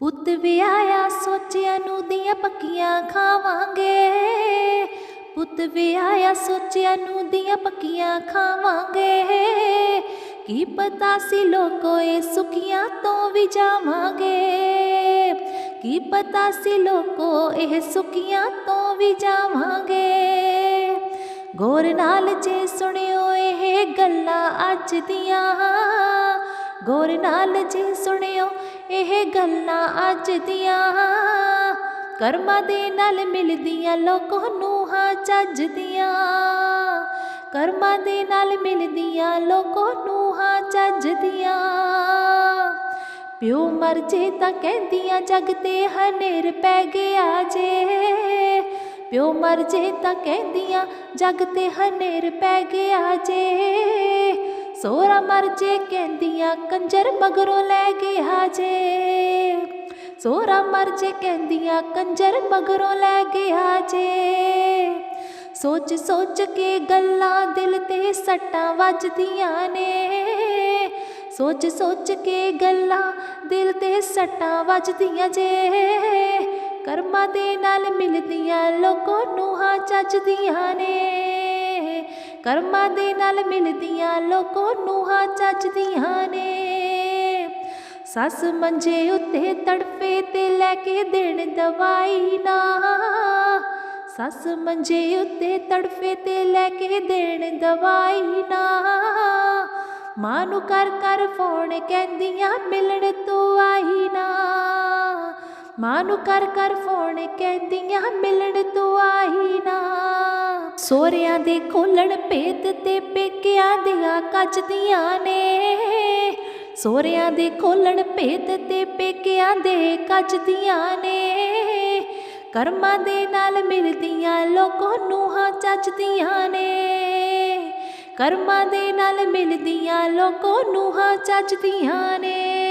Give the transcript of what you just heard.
ਪੁੱਤ ਵਿਆਹਿਆ ਸੋਚਿਆ ਨੂੰ ਦੀਆਂ ਪੱਕੀਆਂ ਖਾਵਾਂਗੇ। ਪੁੱਤ ਵਿਆਹਿਆ ਸੋਚਿਆ ਨੂੰ ਦੀਆਂ ਪੱਕੀਆਂ ਖਾਵਾਂਗੇ। ਕੀ ਪਤਾ ਸੀ ਲੋਕੋ ਇਹ ਸੁਖੀਆਂ ਤੋਂ ਵੀ ਜਾਵਾਂਗੇ। ਕੀ ਪਤਾ ਸੀ ਲੋਕੋ ਇਹ ਸੁਖੀਆਂ ਤੋਂ ਵੀ ਜਾਵਾਂਗੇ। ਗੌਰ ਨਾਲ ਜੇ ਸੁਣਿਓ ਇਹ ਗੱਲਾਂ ਅੱਜ ਦੀਆਂ। ਗੌਰ ਨਾਲ ਜੇ ਸੁਣਿਓ ਇਹ ਗੱਲਾਂ ਅੱਜ ਦੀਆਂ। ਕਰਮਾਂ ਦੇ ਨਾਲ ਮਿਲਦੀਆਂ ਲੋਕੋ ਨੂੰ ਹਾਂ ਚੱਜਦੀਆਂ। ਕਰਮਾਂ ਦੇ ਨਾਲ ਮਿਲਦੀਆਂ ਲੋਕੋ ਨੂੰ ਹਾਂ ਚੱਜਦੀਆਂ। ਪਿਓ ਮਰ ਜੇ ਤਾਂ ਕਹਿੰਦੀਆਂ, ਜਗ ਤੇ ਹਨੇਰ ਪੈ ਗਿਆ ਜੇ। ਪਿਓ ਮਰ ਜੇ ਤਾਂ ਕਹਿੰਦੀਆਂ, ਜਗ ਤੇ ਹਨੇਰ ਪੈ ਗਿਆ ਜੇ। ਸੋਹਰਾ ਮਰ ਜੇ ਕਹਿੰਦੀਆਂ, ਕੰਜਰ ਮਗਰੋਂ ਲੈ ਗਿਆ ਜੇ ਸੋਹਰਾ ਮਰ ਜੇ ਕਹਿੰਦੀਆਂ, ਕੰਜਰ ਮਗਰੋਂ ਲੈ ਗਿਆ ਜੇ ਸੋਚ ਸੋਚ ਕੇ ਗੱਲਾਂ ਦਿਲ ਤੇ ਸੱਟਾਂ ਵੱਜਦੀਆਂ ਨੇ। ਸੋਚ ਸੋਚ ਕੇ ਗੱਲਾਂ ਦਿਲ ਤੇ ਸੱਟਾਂ ਵੱਜਦੀਆਂ ਜੇ। ਕਰਮਾਂ ਦੇ ਨਾਲ ਮਿਲਦੀਆਂ, ਲੋਕੋ ਨੂੰ ਹਾਂ ਚੱਜਦੀਆਂ ਨੇ। ਕਰਮਾਂ ਦੇ ਨਾਲ ਮਿਲਦੀਆਂ ਲੋਕੋ ਨੂਹਾਂ ਚੱਜਦੀਆਂ ਨੇ। ਸੱਸ ਮੰਜੇ ਉੱਤੇ ਤੜਫੇ ਤੇ ਲੈ ਕੇ ਦੇਣ ਦਵਾਈ ਨਾ। ਸੱਸ ਮੰਜੇ ਉੱਤੇ ਤੜਫੇ ਤੇ ਲੈ ਕੇ ਦੇਣ ਦਵਾਈ ਨਾ। ਮਾਂ ਨੂੰ ਕਰ ਕਰ ਫੋਨ ਕਹਿੰਦੀਆਂ, ਮਿਲਣ ਤੂੰ ਆਈ ਨਾ। ਮਾਂ ਨੂੰ ਕਰ ਕਰ ਫੋਨ ਕਹਿੰਦੀਆਂ, ਮਿਲਣ ਤੂੰ ਆਈ ਨਾ। ਸੋਹਰਿਆਂ ਦੇ ਖੋਲਣ ਭੇਤ ਤੇ ਪੇਕਿਆਂ ਦੀਆਂ ਕੱਜਦੀਆਂ ਨੇ। ਸੋਹਰਿਆਂ ਦੇ ਖੋਲਣ ਭੇਤ ਤੇ ਪੇਕਿਆਂ ਦੇ ਕੱਜਦੀਆਂ ਨੇ। ਕਰਮਾਂ ਦੇ ਨਾਲ ਮਿਲਦੀਆਂ ਲੋਕੋ ਨੂਹਾਂ ਚੱਜਦੀਆਂ ਨੇ। ਕਰਮਾਂ ਦੇ ਨਾਲ ਮਿਲਦੀਆਂ ਲੋਕੋ ਨੂਹਾਂ ਚੱਜਦੀਆਂ ਨੇ।